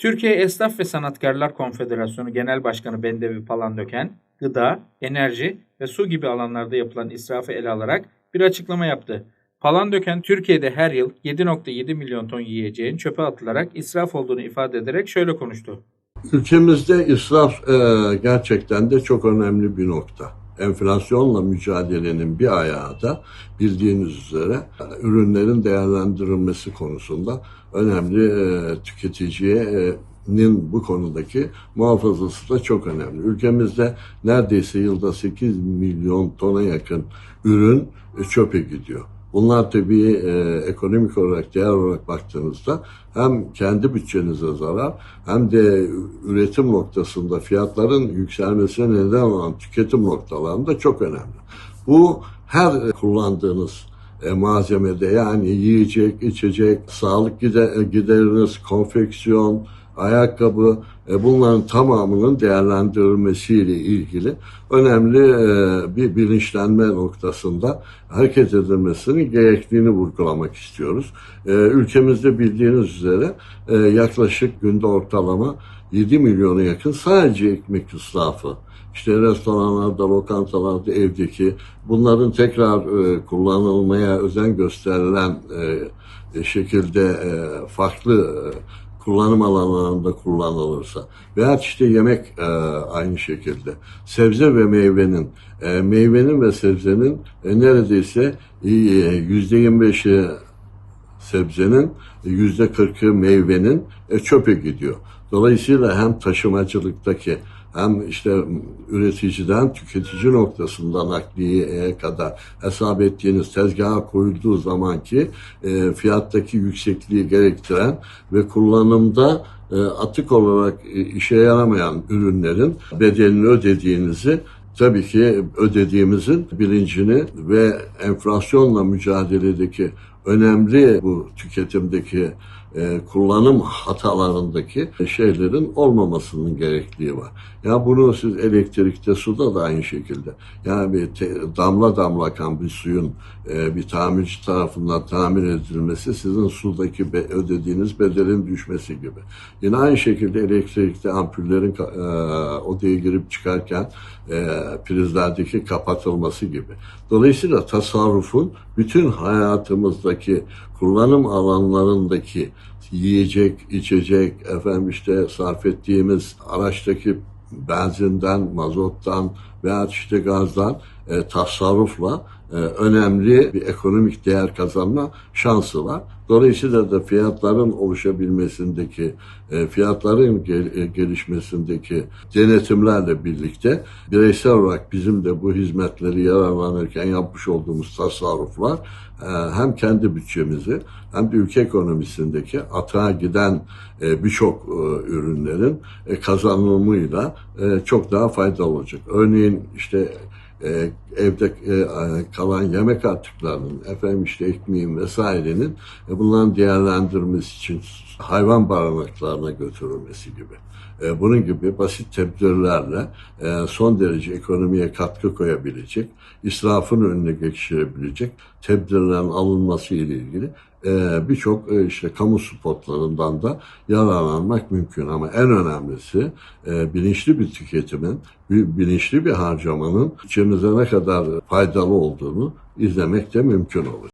Türkiye Esnaf ve Sanatkarlar Konfederasyonu Genel Başkanı Bendevi Palandöken, gıda, enerji ve su gibi alanlarda yapılan israfı ele alarak bir açıklama yaptı. Palandöken, Türkiye'de her yıl 7.7 milyon ton yiyeceğin çöpe atılarak israf olduğunu ifade ederek şöyle konuştu. Ülkemizde israf e, gerçekten de çok önemli bir nokta. Enflasyonla mücadelenin bir ayağı da bildiğiniz üzere ürünlerin değerlendirilmesi konusunda önemli e, tüketicinin bu konudaki muhafazası da çok önemli. Ülkemizde neredeyse yılda 8 milyon tona yakın ürün çöpe gidiyor. Bunlar tabii e, ekonomik olarak, değer olarak baktığınızda hem kendi bütçenize zarar hem de üretim noktasında fiyatların yükselmesine neden olan tüketim noktalarında çok önemli. Bu her kullandığınız e, malzemede yani yiyecek, içecek, sağlık gide- gideriniz, konfeksiyon, ayakkabı e, bunların tamamının değerlendirilmesiyle ilgili önemli e, bir bilinçlenme noktasında hareket edilmesinin gerektiğini vurgulamak istiyoruz. E, Ülkemizde bildiğiniz üzere e, yaklaşık günde ortalama 7 milyona yakın sadece ekmek israfı işte restoranlarda, lokantalarda, evdeki bunların tekrar e, kullanılmaya özen gösterilen e, şekilde e, farklı e, kullanım alanlarında kullanılırsa veya işte yemek e, aynı şekilde sebze ve meyvenin e, meyvenin ve sebzenin e, neredeyse e, yüzde yirmi beşi sebzenin yüzde kırkı meyvenin e, çöpe gidiyor. Dolayısıyla hem taşımacılıktaki hem işte üreticiden tüketici noktasında nakliyeye kadar hesap ettiğiniz tezgaha koyulduğu zamanki e, fiyattaki yüksekliği gerektiren ve kullanımda e, atık olarak e, işe yaramayan ürünlerin bedelini ödediğinizi tabii ki ödediğimizin bilincini ve enflasyonla mücadeledeki önemli bu tüketimdeki e, kullanım hatalarındaki şeylerin olmamasının gerekliği var. Ya bunu siz elektrikte, suda da aynı şekilde. Yani bir te- damla damla akan bir suyun e, bir tamirci tarafından tamir edilmesi sizin sudaki be- ödediğiniz bedelin düşmesi gibi. Yine aynı şekilde elektrikte ampullerin e, odaya girip çıkarken e, prizlerdeki kapatılması gibi. Dolayısıyla tasarrufun bütün hayatımızdaki kullanım alanlarındaki yiyecek, içecek, efendim işte sarf ettiğimiz araçtaki benzinden, mazottan veya işte gazdan e, tasarrufla e, önemli bir ekonomik değer kazanma şansı var. Dolayısıyla da fiyatların oluşabilmesindeki, e, fiyatların gel- e, gelişmesindeki denetimlerle birlikte bireysel olarak bizim de bu hizmetleri yararlanırken yapmış olduğumuz tasarruflar e, hem kendi bütçemizi hem de ülke ekonomisindeki atağa giden e, birçok e, ürünlerin e, kazanımıyla e, çok daha faydalı olacak. Örneğin işte e, evde e, kalan yemek atıklarının, efendim işte ekmeğin vesairenin e, bunların değerlendirmesi için hayvan barınaklarına götürülmesi gibi. E, bunun gibi basit tedbirlerle e, son derece ekonomiye katkı koyabilecek, israfın önüne geçirebilecek tedbirlerin alınması ile ilgili birçok e, işte kamu spotlarından da yararlanmak mümkün ama en önemlisi e, bilinçli bir tüketimin, bi- bilinçli bir harcamanın ülkemize ne kadar faydalı olduğunu izlemek de mümkün olur.